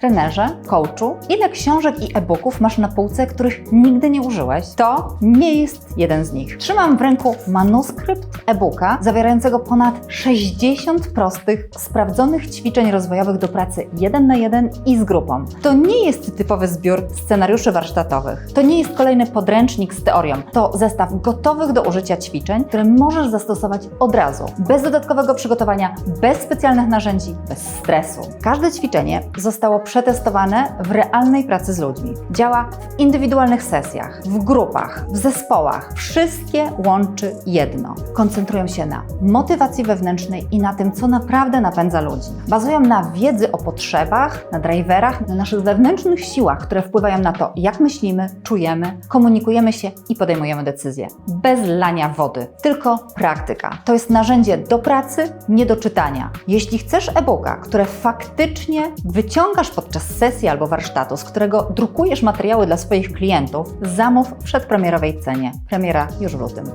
Trenerze, coachu, ile książek i e-booków masz na półce, których nigdy nie użyłeś? To nie jest jeden z nich. Trzymam w ręku manuskrypt e-booka zawierającego ponad 60 prostych, sprawdzonych ćwiczeń rozwojowych do pracy jeden na jeden i z grupą. To nie jest typowy zbiór scenariuszy warsztatowych. To nie jest kolejny podręcznik z teorią. To zestaw gotowych do użycia ćwiczeń, które możesz zastosować od razu, bez dodatkowego przygotowania, bez specjalnych narzędzi, bez stresu. Każde ćwiczenie zostało przetestowane w realnej pracy z ludźmi. Działa w indywidualnych sesjach, w grupach, w zespołach. Wszystkie łączy jedno. Koncentrują się na motywacji wewnętrznej i na tym, co naprawdę napędza ludzi. Bazują na wiedzy o potrzebach, na driverach, na naszych wewnętrznych siłach, które wpływają na to, jak myślimy, czujemy, komunikujemy się i podejmujemy decyzje. Bez lania wody, tylko praktyka. To jest narzędzie do pracy, nie do czytania. Jeśli chcesz e-booka, które faktycznie wyciągasz podczas sesji albo warsztatu, z którego drukujesz materiały dla swoich klientów, zamów w przedpremierowej cenie. Premiera już w lutym.